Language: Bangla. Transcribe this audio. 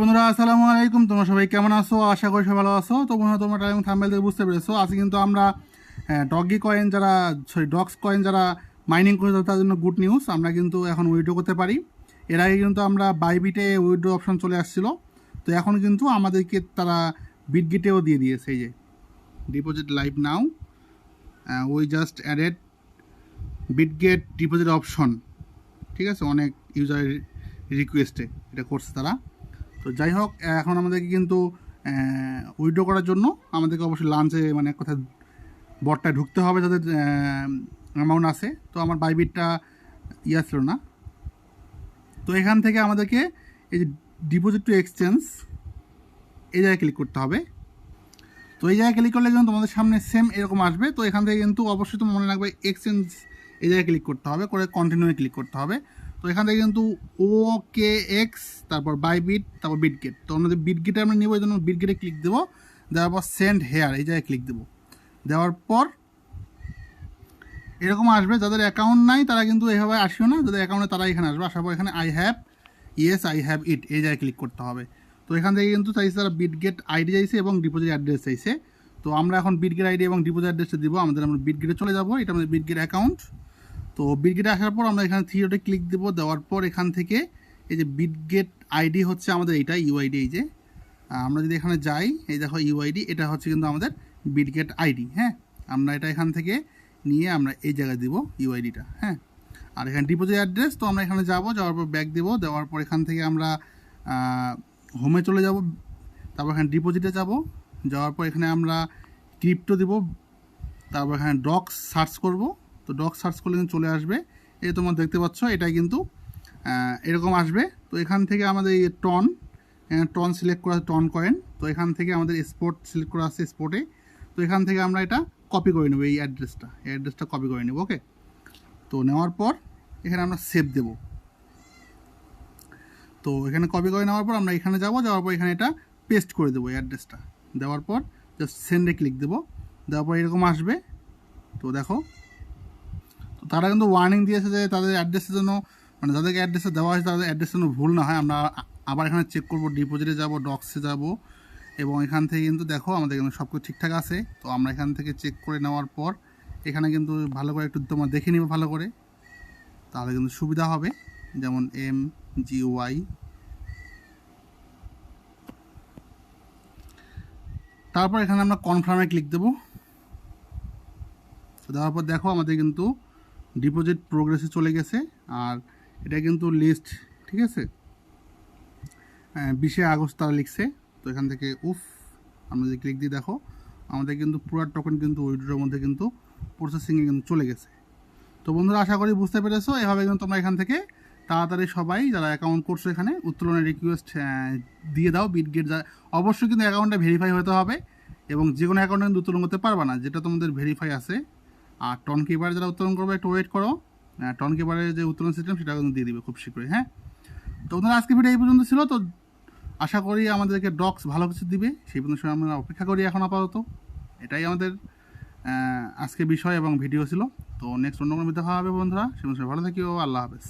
বন্ধুরা, আসসালামু আলাইকুম। তোমরা সবাই কেমন আছো? আশা করি সবাই ভালো আছো। তো বন্ধুরা, তোমরা টাইম থাম্বেল বুঝতে পেরেছ। আজকে কিন্তু আমরা ডগি কয়েন যারা সরি ডগস কয়েন যারা মাইনিং করে তার জন্য গুড নিউজ আমরা কিন্তু এখন উইড্রো করতে পারি। এর আগে কিন্তু আমরা বাইবিটে উইড্রো অপশন চলে আসছিল। তো এখন কিন্তু আমাদেরকে তারা বিটগিটেও দিয়ে দিয়েছে। এই যে deposit live now we just added Bitget deposit option ঠিক আছে? অনেক ইউজার রিকোয়েস্টে এটা করছে তারা। তো যাই হোক এখন আমাদেরকে কিন্তু উইড্রো করার জন্য আমাদেরকে অবশ্যই লাঞ্চে মানে কথা বটটায় ঢুকতে হবে যাদের অ্যামাউন্ট আছে। তো আমার বাইবিটটা ইয়া ছিল না। তো এখান থেকে আমাদেরকে এই যে ডিপোজিট টু এক্সচেঞ্জ এই জায়গায় ক্লিক করতে হবে। তো এই জায়গায় ক্লিক করলে কিন্তু তোমাদের সামনে সেম এরকম আসবে। তো এখান থেকে কিন্তু অবশ্যই তোমার মনে রাখবে এক্সচেঞ্জ এই জায়গায় ক্লিক করতে হবে, করে কন্টিনিউয়ে ক্লিক করতে হবে। তো এখান থেকে কিন্তু ও কে এক্স তারপর বাই বিট তারপর বিটগেট তো আমাদের বিটগেটে আমরা নেব, এই জন্য বিটগেটে ক্লিক দেবো। দেওয়ার পর সেন্ড হেয়ার এই জায়গায় ক্লিক দেবো। দেওয়ার পর এরকম আসবে, যাদের অ্যাকাউন্ট নাই, তারা কিন্তু এভাবে আসিও না। যাদের অ্যাকাউন্টে তারা এখানে আসবে। আসার পর এখানে I have yes I have it এই জায়গায় ক্লিক করতে হবে। তো এখান থেকে কিন্তু চাইছে তারা বিটগেট আইডি চাইছে এবং ডিপোজিট অ্যাড্রেস চাইছে। তো আমরা এখন বিটগেট আইডি এবং ডিপোজিট অ্যাড্রেসটা দিব। আমাদের আমরা বিটগেটে চলে যাব। এটা আমাদের বিটগেট অ্যাকাউন্ট তো বিটগেটে আসার পর আমরা এখানে থ্রিওটে ক্লিক দেবো। দেওয়ার পর এখান থেকে এই যে বিটগেট আইডি হচ্ছে আমাদের এইটা ইউআইডি এই যে। আমরা যদি এখানে যাই, এই দেখো ইউআইডি এটা হচ্ছে কিন্তু আমাদের বিটগেট আইডি হ্যাঁ? আমরা এটা এখান থেকে নিয়ে আমরা এই জায়গায় দিব ইউআইডিটা হ্যাঁ? আর এখানে ডিপোজিট অ্যাড্রেস তো আমরা এখানে যাব, যাওয়ার পর ব্যাক দেবো। দেওয়ার পর এখান থেকে আমরা হোমে চলে যাব। তারপর এখানে ডিপোজিটে যাব। যাওয়ার পর এখানে আমরা ক্রিপ্টো দিব। তারপর এখানে ডক্স সার্চ করব। তো ডক্স সার্চ করলে কিন্তু চলে আসবে। এই তোমরা দেখতে পাচ্ছ, এটাই কিন্তু এরকম আসবে। তো এখান থেকে আমাদের এই টন টন সিলেক্ট করা টন কয়েন তো এখান থেকে আমাদের স্পোর্ট সিলেক্ট করা আছে স্পোর্টে তো এখান থেকে আমরা এটা কপি করে নেব, এই অ্যাড্রেসটা এই অ্যাড্রেসটা কপি করে নেব ওকে তো নেওয়ার পর এখানে আমরা সেভ দেবো। তো এখানে কপি করে নেওয়ার পর আমরা এখানে যাব, যাওয়ার পর এখানে এটা পেস্ট করে দেবো, এই অ্যাড্রেসটা দেওয়ার পর জাস্ট সেন্ডে ক্লিক দেবো। দেওয়ার পর এরকম আসবে। তো দেখো তারা কিন্তু ওয়ার্নিং দিয়েছে যে তাদের অ্যাড্রেসের জন্য মানে যাদেরকে অ্যাড্রেসে দেওয়া হয়েছে তাদের অ্যাড্রেসের জন্য ভুল না হয়। আমরা আবার এখানে চেক করব ডিপোজিটে যাব ডক্সে যাব। এবং এখান থেকে কিন্তু দেখো, আমাদের কিন্তু সব কিছু ঠিকঠাক আছে। তো আমরা এখান থেকে চেক করে নেওয়ার পর, এখানে কিন্তু ভালো করে একটু তোমার দেখে নিবে ভালো করে। তাহলে কিন্তু সুবিধা হবে। যেমন এম জি ওয়াই তারপর এখানে আমরা কনফার্মে ক্লিক দেবো। দেওয়ার পর দেখো, আমাদের কিন্তু ডিপোজিট প্রোগ্রেসে চলে গেছে, আর এটা কিন্তু লিস্ট ঠিক আছে? বিশে আগস্ট তারা লিখছে, তো এখান থেকে, উফ, আমরা যদি ক্লিক দিয়ে দেখো, আমাদের কিন্তু পুরো টোকেন কিন্তু উইড্রোর মধ্যে কিন্তু প্রসেসিংয়ে কিন্তু চলে গেছে। তো বন্ধুরা, আশা করি বুঝতে পেরেছ, এভাবে কিন্তু তোমরা এখান থেকে তাড়াতাড়ি সবাই যারা অ্যাকাউন্ট করছ এখানে, উত্তোলনের রিকোয়েস্ট দিয়ে দাও বিটগেট যা, অবশ্যই কিন্তু অ্যাকাউন্টটা ভেরিফাই হতে হবে, এবং যে কোনো অ্যাকাউন্টে কিন্তু উত্তোলন করতে পারবে না, যেটা তোমাদের ভেরিফাই আছে আর টন কিপার যারা উত্তোলন করবে, একটু ওয়েট করো। টন কিপারের যে উত্তোলন সিস্টেম সেটা কিন্তু দিয়ে দিবে খুব শীঘ্রই হ্যাঁ? তো ওদের আজকে ভিডিও এই পর্যন্ত ছিল। তো আশা করি আমাদেরকে ডক্স ভালো কিছু দিবে। সেই পর্যন্ত সময় আমরা অপেক্ষা করি এখন আপাতত। এটাই আমাদের আজকে বিষয় এবং ভিডিও ছিল। তো নেক্সট অন্য কোনো দেখা হবে বন্ধুরা। সে ভালো থাকিও। আল্লাহ হাফেজ।